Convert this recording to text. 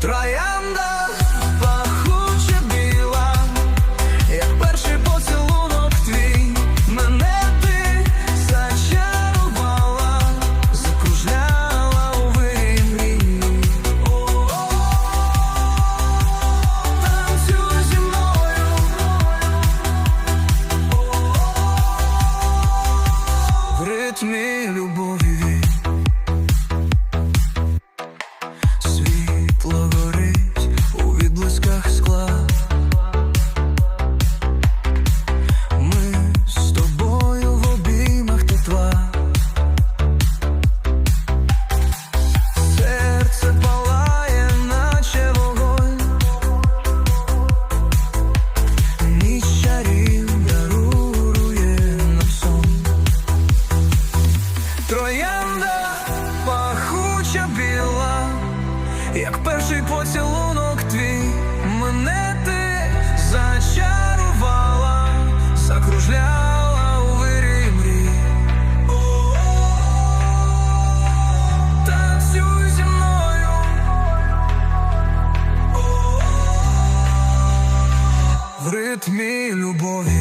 Троянда пахуча біла, як перший поцілунок твій, мене ти зачарувала, закружляла у вирі. Танцюй зі мною, в любові. троянда пахуча біла, як перший поцілунок твій, мене ти зачарувала, закружляла у вирі мрій. Танцюй зі мною. В ритмі любові.